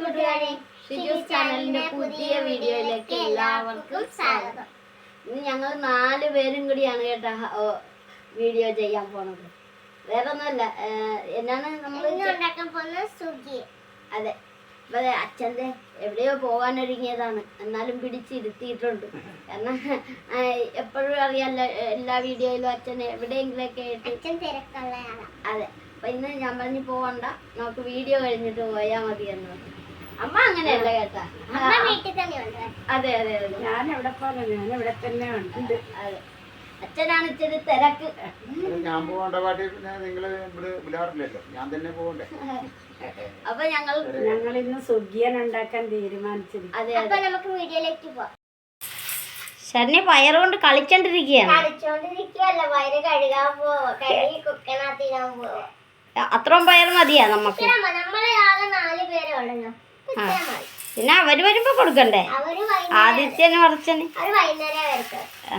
കൂട്ടുകാരെ ഷിജുസ് ചാനലിന്റെ പുതിയ വീഡിയോയിലേക്ക് എല്ലാവർക്കും സ്വാഗതം. ഇന്ന് ഞങ്ങൾ നാല് പേരും കൂടിയാണ് കേട്ടോ വീഡിയോ ചെയ്യാൻ പോണത്. വേറെ ഒന്നുമല്ല എന്നാണ് നമ്മൾ ഉണ്ടാക്കാൻ പോകുന്ന സുഖി അതെ ദേ അച്ഛന്റെ എവിടെയോ പോകാനൊരുങ്ങിയതാണ്. എന്നാലും പിടിച്ചിരുത്തിയിട്ടുണ്ട്. കാരണം എപ്പോഴും അറിയാമല്ലോ എല്ലാ വീഡിയോയിലും അച്ഛൻ എവിടെയെങ്കിലൊക്കെ ആയിട്ട്. അച്ഛൻ അതെ അപ്പൊ ഇന്ന് ഞാൻ പറഞ്ഞു പോവണ്ട. നമുക്ക് വീഡിയോ കഴിഞ്ഞിട്ട് പോയാൽ മതി എന്ന് അമ്മ അങ്ങനെയല്ല കേട്ടാ? അമ്മ വീട്ടിൽ തന്നെ ഉണ്ട്? അതെ അതെ അതെ. ഞാൻ എവിടെ പോകാൻ ഞാൻ ഇവിടെ തന്നെ ഉണ്ട്. അതെ. അച്ഛനാണ് ഇച്ചിരി തിരക്ക്. ഞാൻ പോകേണ്ട പാട്ടി പിന്നെ നിങ്ങൾ ഇവിടെ വിടാറില്ലല്ലോ. ഞാൻ തന്നെ പോകണ്ടേ? അപ്പൊ ഞങ്ങൾ ഞങ്ങൾ ഇന്ന് സുഖിയൻ ഉണ്ടാക്കാൻ തീരുമാനിച്ചിരിക്കും അതെ. അപ്പൊ നമുക്ക് വീഡിയോയിലേക്ക് പോവാം. ശരണ്യ പയറുകൊണ്ട് കളിച്ചോണ്ടിരിക്കുകയാണ്. കളിച്ചോണ്ടിരിക്കുകയല്ല വയറ് കഴുകാൻ പോവാ? കഴുകി കുക്കനാത്തിടാൻ പോവാ? അത്രയും പയർ മതിയാ നമുക്ക്. നമ്മളെ ആകെ നാല് പേരെ ഉള്ളല്ലോ. പിന്നെ അവർ വരുമ്പോ കൊടുക്കണ്ടേ? ആദിത്യന് വരട്ടെ. ആ.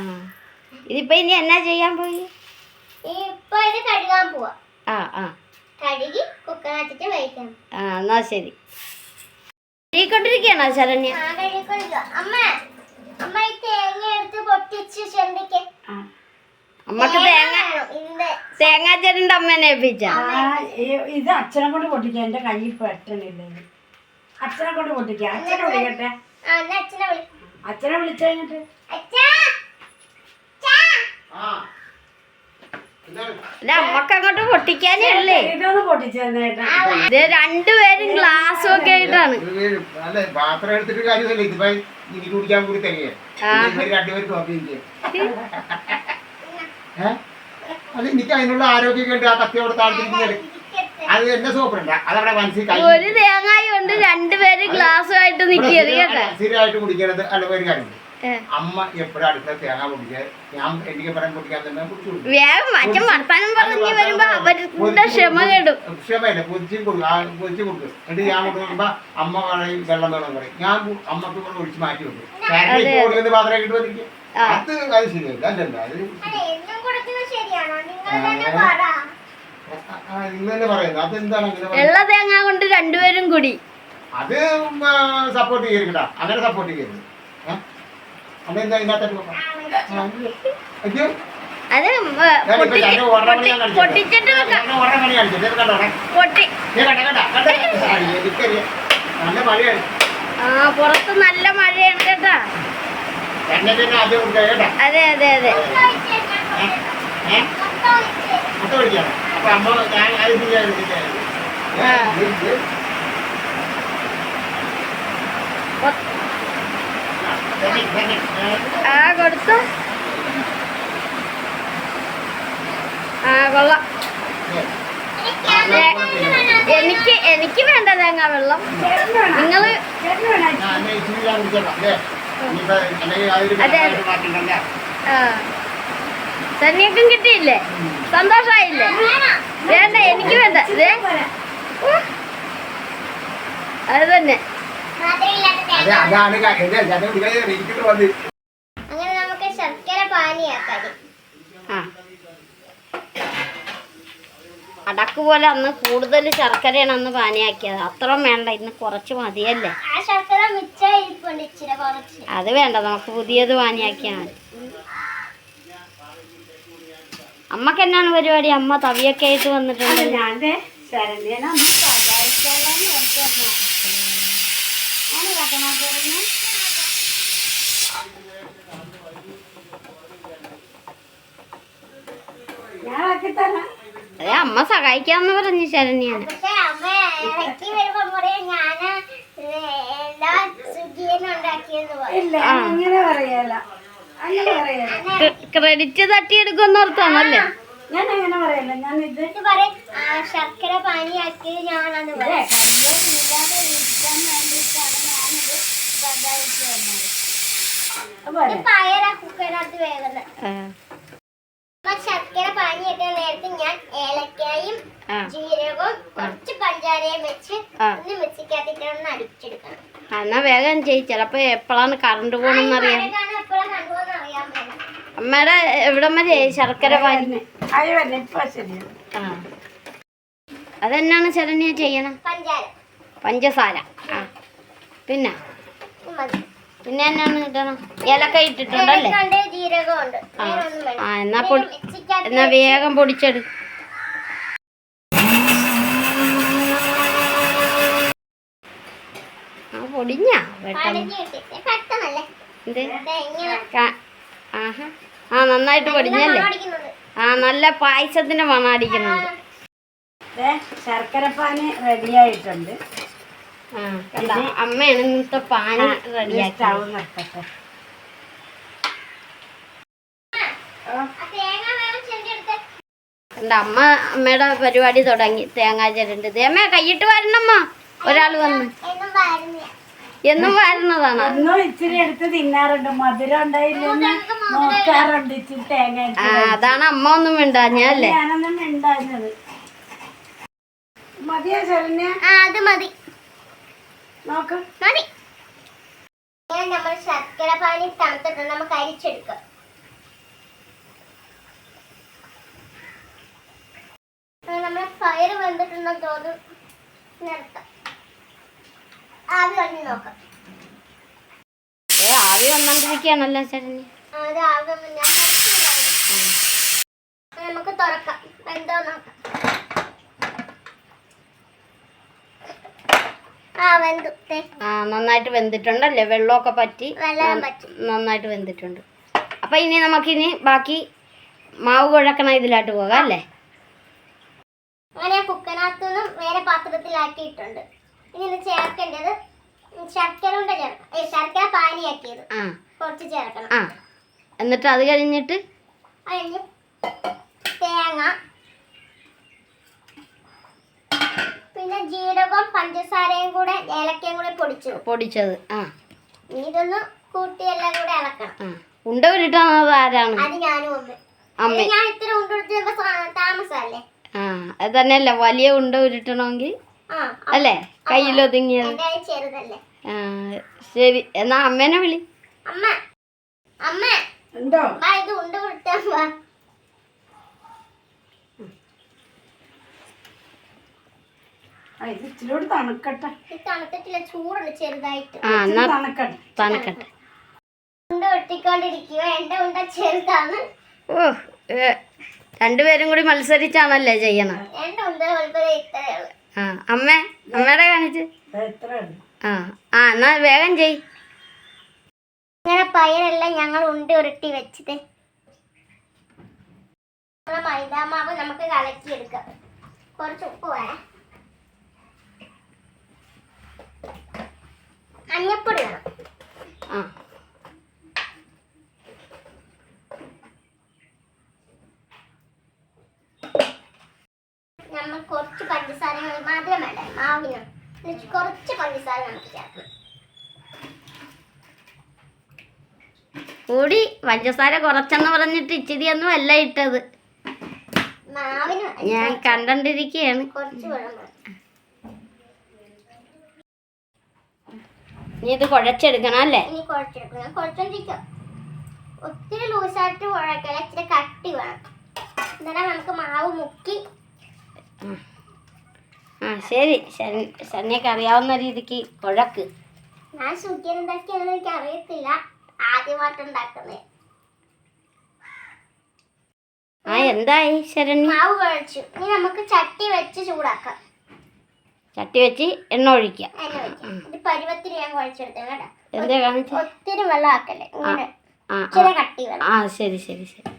ഇതിപ്പോ ഇനി എന്നാ ചെയ്യാൻ പോയി? ഇപ്പൊ ഇത് കഴുകാൻ പോവാ. ആ ആ. ആ എന്നാ ശരി. കൊണ്ടിരിക്കണോ ശരണ്യ? അമ്മയ്ക്ക് തേങ്ങ ഇതിന്റെ തേങ്ങാ ചെറിന്റെ അമ്മേനെ ഏൽപ്പിച്ച? ഇത് അച്ഛനെ കൊണ്ട് പൊട്ടിക്കാൻ. എന്റെ കയ്യിൽ പെട്ടണില്ല. അച്ഛനെ കൊണ്ട് പൊട്ടിക്കാം അച്ഛനെ വിളിക്കട്ടെ. അച്ഛനെ വിളി അച്ഛനെ വിളിച്ചു കഴിഞ്ഞിട്ട്. അല്ല അങ്ങോട്ട് പൊട്ടിക്കാനേ അല്ലേ ഇതൊന്ന് രണ്ടുപേരും ഗ്ലാസ് ഒക്കെ ആയിട്ടാണ്. പാത്രം എടുത്തിട്ട് കാര്യമല്ല ഇതിപ്പോ എനിക്ക് കുടിക്കാൻ കൂടി രണ്ടുപേരും എനിക്ക് അതിനുള്ള ആരോഗ്യം ഉണ്ട്. ആ കത്തിയോട് താഴ്ത്തിരിക്കുന്നത് അത് എന്നെ സോപ്പുണ്ട് അതവിടെ മനസ്സിൽ ഒരു തേങ്ങായി കൊണ്ട് രണ്ടുപേര് ഗ്ലാസ്സുമായിട്ട് നിൽക്കിയത് കേട്ടോ? സ്ഥിരമായിട്ട് കുടിക്കണത് അല്ല ഒരു കാര്യം അമ്മ എപ്പോഴും അടുത്ത തേങ്ങ ഞാൻ എനിക്ക് പറയാൻ പൊടിക്കാൻ തന്നെ കൊടുക്കും വേഗം അച്ഛൻ വർത്താനം പറഞ്ഞു വരുമ്പോ അവരുടെ ക്ഷമ കേടും. ക്ഷമയില്ല പൊതിച്ചും കൊടുക്കും. ആ പൊതിച്ച് കൊടുക്കും. എന്നിട്ട് ഞാൻ കൊടുക്കുമ്പോ അമ്മ പറയും വെള്ളം വേണം പറയും. ഞാൻ അമ്മയ്ക്ക് കൂടെ ഒഴിച്ച് മാറ്റി വെക്കും. അത്. അത് ശരിയല്ല അല്ലല്ല. അത് വെള്ള തേങ്ങ കൊണ്ട് രണ്ടുപേരും കൂടി. അത് സപ്പോർട്ട് ചെയ്യരുത് അങ്ങനെ സപ്പോർട്ട് ചെയ്യരുത്. അത്. പൊട്ടിച്ചിട്ട്? ആ, പുറത്ത് നല്ല മഴയാണ് കേട്ടാ. അതെ അതെ അതെ. അപ്പൊ അമ്മ ഞാൻ അത് ചെയ്യാൻ ആ. കൊടുത്തു ആ കൊള്ളാം എനിക്ക് എനിക്ക് വേണ്ട തേങ്ങ വെള്ളം നിങ്ങൾ അതെ, തന്നെയൊക്കെ കിട്ടിയില്ലേ സന്തോഷായില്ലേ? വേണ്ട എനിക്ക് വേണ്ട. അത് തന്നെ. അങ്ങനെ നമുക്ക് ശർക്കര പാനിയാക്കാം. അടക്ക് പോലെ അന്ന് കൂടുതൽ ശർക്കരയാണ് അന്ന് പാനിയാക്കിയത്. അത്രയും വേണ്ട ഇന്ന് കുറച്ച് മതിയല്ലേ? ആ ശർക്കര അത് വേണ്ട നമുക്ക് പുതിയത് പാനിയാക്കിയാൽ മതി. അമ്മയ്ക്ക് എന്നാണ് പരിപാടി? അമ്മ തവിയൊക്കെ ആയിട്ട് വന്നിട്ടുണ്ട്. ഞാൻ അതെ അമ്മ സഹായിക്കാന്ന് പറഞ്ഞു ശരണ്യാണ് ഇല്ല അങ്ങനെ പറയല ക്രെഡിറ്റ് തട്ടിയെടുക്കുമെന്ന് ഓർത്താണല്ലേ ഞാൻ അങ്ങനെ ഞാൻ ഇത് ശർക്കര പാനിയാക്കിയത് പയറ കുക്കറിനകത്ത് ശർക്കര പാനിയൊക്കെ നേരത്തെ ഞാൻ ഏലക്കായും ജീരകവും കുറച്ച് പഞ്ചാരയും വെച്ച്. ഒന്ന് മിക്സിക്കകത്തിട്ടൊന്ന് അടിച്ചെടുക്കണം. ആ, എന്നാ വേഗം ചെയ് ചിലപ്പോ എപ്പോഴാണ് കറണ്ട് പോകണമെന്ന് അമ്മയുടെ എവിടെ മതി ശർക്കര പാനി അതെന്നാണ് ശരണ്യ ചെയ്യണം? പഞ്ചാര പഞ്ചസാര. ആ. പിന്നെ? പിന്നെ എന്നാണ് കിട്ടണം? ഏലക്ക ഇട്ടിട്ടുണ്ടല്ലേ? ജീരകമുണ്ട്. ആ. എന്നാ പൊടി എന്നാ വേഗം പൊടിച്ചെടു. ആ പൊടിഞ്ഞാ? പെട്ടെന്ന്. എന്ത്? ആഹാ. ആ നന്നായിട്ട് പൊടിഞ്ഞല്ലേ ആ നല്ല പായസത്തിന്റെ മണം അടിക്കുന്നുണ്ട് ദേ, ശർക്കരപ്പാന് റെഡി ആയിട്ടുണ്ട്. അമ്മയാണ് ഇന്നത്തെ പാനി റെഡിയാക്കി സ്റ്റൗ നിർത്തട്ടെ. ആ. തേങ്ങ വേണം ചെറിയെടുത്ത് അമ്മ അമ്മയുടെ പരിപാടി തുടങ്ങി. തേങ്ങാ ചിരണ്ട്. അമ്മ കൈയിട്ട് വരണമ്മ. ഒരാൾ വന്ന്. എന്നും വരുന്നതാണ്. ഇച്ചിരി എടുത്ത് തിന്നാറുണ്ട്. മധുരം ഉണ്ടായില്ലെന്ന് ആ അതാണ് അമ്മ ഒന്നും മിണ്ടാഞ്ഞല്ലേ മതിയോ ആ അത് മതി. നോക്ക്. മതി. നമ്മൾ ശർക്കര പാനി തണുത്തിട്ട് നമുക്ക് അരിച്ചെടുക്കാം. നമ്മൾ ഫയർ വെന്തിട്ടുണ്ടോ തോന്നും നിർത്താം ആവി വന്ന് നോക്കാം. ഏ ആവി വന്നോണ്ടിരിക്കുകയാണല്ലോ ചേട്ടന് നമുക്ക് തുറക്കാം. എന്തോ നോക്കാം. നന്നായിട്ട് വെന്തിട്ടുണ്ടല്ലേ? വെള്ളമൊക്കെ പറ്റി. നന്നായിട്ട് വെന്തിട്ടുണ്ട്. അപ്പൊ ഇനി നമുക്കിനി ബാക്കി മാവ് കുഴക്കണ ഇതിലായിട്ട് പോകാം അല്ലേ? അങ്ങനെ കുക്കനകത്തുനിന്നും വേറെ പാത്രത്തിലാക്കിയിട്ടുണ്ട്. ഇനി ചേർക്കേണ്ടത് ശർക്കര ഉണ്ട ചേർക്കാം ഏ, ശർക്കര പാനിയാക്കിയത്. കുറച്ച് ചേർക്കണം. എന്നിട്ട് അത് കഴിഞ്ഞിട്ട് തേങ്ങ പിന്നെ ജീരകം പഞ്ചസാരയും കൂടെ ഏലക്കയും കൂടെ പൊടിച്ചു. പൊടിച്ചത്. ആ. ഇതൊന്ന് കൂട്ടി എല്ലാം കൂടെ ഇളക്കണം. ഉണ്ട ഉണ്ട അത് ആരാണ്? അത് ഞാനും അമ്മ. ഞാൻ ഇത്ര ഉണ്ടെടുത്ത് താമസമല്ലേ? ആ. അത് തന്നെയല്ല വലിയ ഉണ്ട ഉരുട്ടണമെങ്കിൽ അല്ലേ? കയ്യിലൊതുങ്ങിയത്. ചെറുതല്ലേ? ആ. ശരി. എന്നാ അമ്മേനെ വിളി. അമ്മ ഉണ്ടോ? ഇത് ഉണ്ട് ഇച്ചിരി തണുക്കട്ടെ. തണുത്തിട്ടില്ല ചൂടുണ്ട് ചെറുതായിട്ട്. തണുക്കട്ടെ തണുക്കട്ടെ. എന്റെ ചെറുതാണ്. രണ്ടുപേരും കൂടി മത്സരിച്ചാണല്ലേ ചെയ്യണം? ആ അമ്മേ അമ്മയുടെ കാണിച്ച്. ആ ആ എന്നാ വേഗം ചെയ് ഇങ്ങനെ പയറെല്ലാം ഞങ്ങൾ ഉണ്ട് ഉരുട്ടി വെച്ചത്. നമ്മളെ മൈദാമാവ് നമുക്ക് കലക്കിയെടുക്കാം. കുറച്ച് ഉപ്പ് വേണം. മഞ്ഞപ്പൊടി വേണം. നമ്മൾ കുറച്ച് പഞ്ചസാര മധുരം വേണ്ട മാവിന്. കുറച്ച് പഞ്ചസാര നമുക്ക് ചേർക്കണം കൂടി പഞ്ചസാര കുറച്ചെന്ന് പറഞ്ഞിട്ട് ഇച്ചിരി ഒന്നും അല്ല ഇട്ടത്. ഞാൻ കണ്ടോണ്ടിരിക്കുകയാണ് വെള്ളം നീ ഇത് കുഴച്ചെടുക്കണം അല്ലേ? ഒത്തിരി ലൂസായിട്ട് ഇച്ചിരി കട്ടി വേണം. എന്നാലും നമുക്ക് മാവ് മുക്കി. ആ ശരി. ശനിയൊക്കെ അറിയാവുന്ന രീതിക്ക് കുഴക്ക്. ഞാൻ ഉണ്ടാക്കിയാണെന്ന് എനിക്ക് അറിയത്തില്ല ആദ്യമായിട്ട് ഉണ്ടാക്കുന്നത് ആ എന്തായി ശരണി മാവ് കുഴച്ചു ഇനി നമുക്ക് ചട്ടി വെച്ച് ചൂടാക്കാം. ചട്ടി വെച്ച് എണ്ണ ഒഴിക്കാം എണ്ണ ഇത് പരുവത്തിന് ഞാൻ കുഴച്ചെടുത്തേ കേട്ടോ. എന്താ കാണിച്ച? ഒത്തിരി വെള്ളം ആക്കല്ലേ. ഇങ്ങനെ ആ കട്ടി വേണം ആ ശരി ശരി ശരി.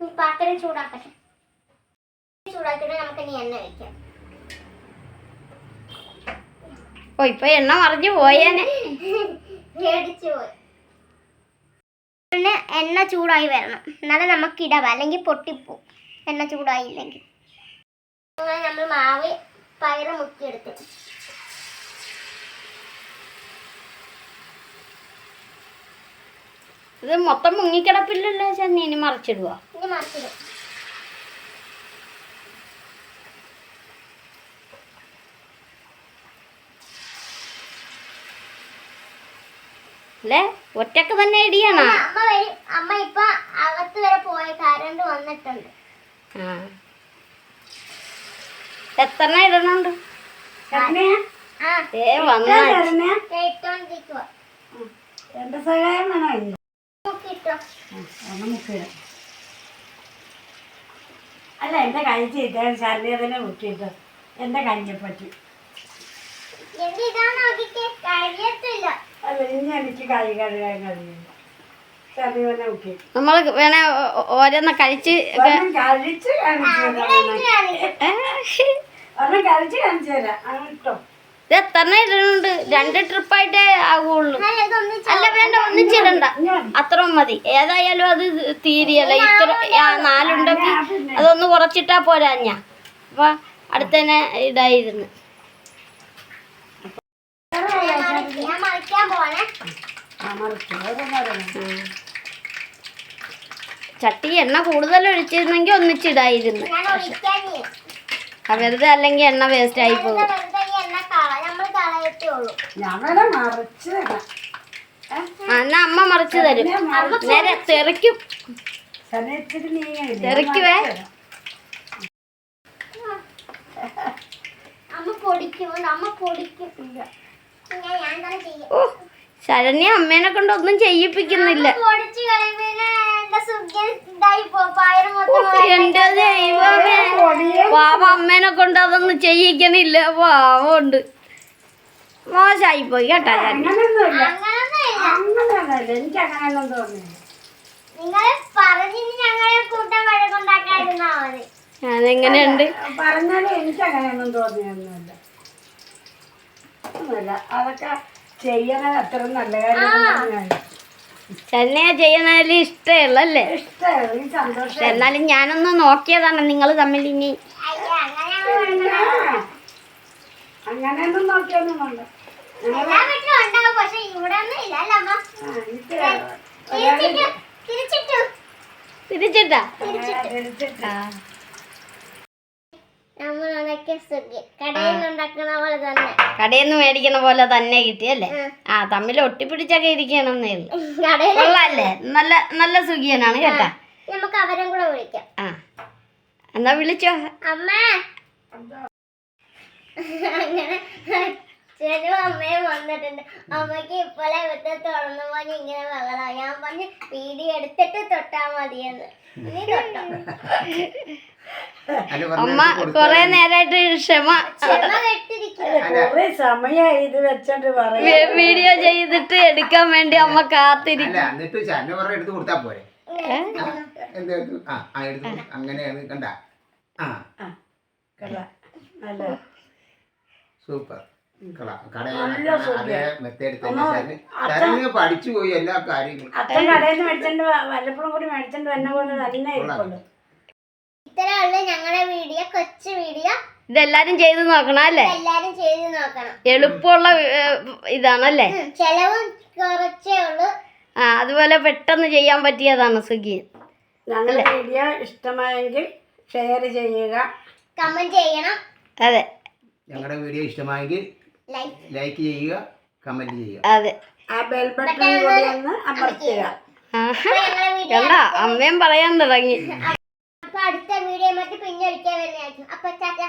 പാത്രം ചൂടാക്കട്ടെ. ചൂടാക്കിയിട്ട് നമുക്ക് ഇനി എണ്ണ വെക്കാം ഓ ഇപ്പൊ എണ്ണ മറിഞ്ഞു പോയേനെ. പിന്നെ എണ്ണ ചൂടായി വരണം. എന്നാലും നമുക്ക് ഇടാം. അല്ലെങ്കിൽ പൊട്ടിപ്പോവും. എണ്ണ ചൂടായില്ലെങ്കിൽ. നമ്മൾ മാവ് പയറ് മുക്കിയെടുത്തു. ഇത് മൊത്തം മുങ്ങിക്കിടപ്പില്ലല്ലോ ചെന്നീനി ഇനി മറിച്ചിടുക ഇനി മറിച്ചിടും. അല്ലേ? ഒറ്റയ്ക്ക് തന്നെ ഇടിയാണോ? അമ്മ വരും. അമ്മ ഇപ്പൊ അകത്ത് വരെ പോയ കരണ്ട് വന്നിട്ടുണ്ട്. ആ. എത്ര ഇടണുണ്ട്? ഏ വന്ന എന്റെ സഹായം വേണോ അല്ല എന്റെ കൈ ചെയ്ത ശരണ്യ തന്നെ മുക്കിട്ടോ എന്റെ കഞ്ഞിയെ പറ്റി എന്റെ ഇതാ നോക്കിക്കേ കഴിയത്തില്ല അല്ല ഇനി എനിക്ക് കൈ കഴുകാൻ കഴിയില്ല നമ്മൾ വേണേ ഓരോന്ന് കഴിച്ച് കാണിച്ചു കാണിച്ചു തരാം. ഇത് ഇടണുണ്ട്? രണ്ട് ട്രിപ്പായിട്ടേ ആകുള്ളൂ അല്ല വേണ്ട ഒന്നിച്ചിടണ്ട അത്ര മതി. ഏതായാലും അത് തീരിയല്ല. ഇത്ര നാലുണ്ടെങ്കിൽ അതൊന്ന് കുറച്ചിട്ടാ പോരാ ഞാൻ. അപ്പൊ അടുത്തന്നെ ഇതായിരുന്നു ചട്ടി എണ്ണ കൂടുതൽ ഒഴിച്ചിരുന്നെങ്കിൽ ഒന്നിച്ചിടായിരുന്നു. വെറുതെ അല്ലെങ്കിൽ എണ്ണ വേസ്റ്റ് ആയി പോകും. എന്നാ അമ്മ മറിച്ച് തരും. നേരെ തെറിക്കും? തെറിക്കുവേ. അമ്മ പൊടിക്കും അമ്മ പൊടിക്കും ഞാൻ ഞാൻ തന്നെ ഓ ശരണ്യ അമ്മേനെ കൊണ്ട് ഒന്നും ചെയ്യിപ്പിക്കുന്നില്ല. എന്റെ ദൈവമേ. പാവ അമ്മേനെ കൊണ്ട് അതൊന്നും ചെയ്യിക്കണില്ല പാവമുണ്ട്. മോശമായി പോയി കേട്ടാ ഞാൻ അതെങ്ങനെയുണ്ട് പറഞ്ഞാലും എനിക്ക് അങ്ങനെയൊന്നും തോന്നിയൊന്നുമില്ല. ഒന്നുമില്ല. അതൊക്കെ ചെയ്യണത് അത്ര നല്ല കാര്യം ചെന്നയാ ചെയ്യുന്നതിൽ ഇഷ്ടമുള്ളല്ലേ ഇഷ്ടമാണ് ഈ സന്തോഷം. എന്നാലും ഞാനൊന്ന് നോക്കിയതാണ് നിങ്ങൾ തമ്മിൽ ഇനി. അങ്ങനെ ആ, അങ്ങനെയൊന്നും നോക്കിയൊന്നും വേണ്ട. എല്ലാ വീട്ടിലും ഉണ്ടാവും. പക്ഷെ ഇവിടെ ഒന്നും ഇല്ല അല്ല അമ്മ? ആ, എനിക്ക് തിരിച്ചിട്ടു തിരിച്ചിട്ടു. തിരിച്ചിട്ടാ? തിരിച്ചിട്ട് നമ്മൾ ഉണ്ടാക്കിയ സുഖി കടയിൽ നിന്ന് മേടിക്കുന്ന പോലെ തന്നെ. കിട്ടിയല്ലേ ആ. തമ്മിൽ ഒട്ടിപ്പിടിച്ചൊക്കെ ഇരിക്കണമെന്നേ കൊള്ളാല്ലേ? നല്ല നല്ല സുഖിയനാണ് കേട്ടാ. നമുക്ക് അവരും കൂടെ വിളിക്കാം. ആ. എന്നാ വിളിച്ചോ? അമ്മ. ചെലു അമ്മയും വന്നിട്ടുണ്ട്. അമ്മയ്ക്ക് ഇപ്പോഴെ വിട്ട് തുറന്നു പോയി ഇങ്ങനെ വെള്ളതാ. ഞാൻ പറഞ്ഞ് വീഡിയോ എടുത്തിട്ട് തൊട്ടാ മതിയെന്ന്. നീ തൊട്ടോ. അമ്മ കൊറേ നേരായിട്ട് ക്ഷമ. ക്ഷമ കെട്ടിരിക്കും കൊറേ സമയമായി ഇത് വെച്ചോണ്ട് പറയും വീഡിയോ ചെയ്തിട്ട് എടുക്കാൻ വേണ്ടി അമ്മ കാത്തിരിക്കും. അല്ല എന്നിട്ട് ശന്നെ പറഞ്ഞ എടുത്ത് കൊടുത്താ പോരെ? അങ്ങനെയാണ് കണ്ട. ആ. സൂപ്പർ. പഠിച്ചു പോയി എല്ലാ കാര്യങ്ങളും. അച്ഛൻ കടയിൽ നിന്ന് മേടിച്ചോണ്ട് വല്ലപ്പോഴും കൂടി മേടിച്ചോണ്ട് വന്ന പോലെ തന്നെ ഇരിക്കുള്ളൂ ഇത്രയുള്ള ഞങ്ങളുടെ വീഡിയോ കൊച്ചു വീഡിയോ. ഇതെല്ലാരും ചെയ്ത് നോക്കണം അല്ലേ? എല്ലാരും ചെയ്ത് നോക്കണം. എളുപ്പമുള്ള ഇതാണല്ലേ? ചെലവും കുറച്ചേ ഉള്ളൂ. ആ അതുപോലെ പെട്ടെന്ന് ചെയ്യാൻ പറ്റിയതാണ് സുഖി. ഞങ്ങളുടെ വീഡിയോ ഇഷ്ടമായെങ്കിൽ ഷെയർ ചെയ്യുക. കമന്റ് ചെയ്യണം. അതെ. ഞങ്ങളുടെ വീഡിയോ ഇഷ്ടമായെങ്കിൽ ലൈക്ക് ലൈക്ക് ചെയ്യുക കമന്റ് ചെയ്യുക. അതെ. ആ ബെൽ ബട്ടൺ കൂടി ഒന്ന് അമർത്തുക. കണ്ടാ അമ്മയും പറയാൻ തുടങ്ങി. അപ്പൊ അടുത്ത വീഡിയോ മറ്റു പിന്നെ ഒരിക്കാൻ വരുന്നതായിരിക്കും. അപ്പൊ ചാറ്റ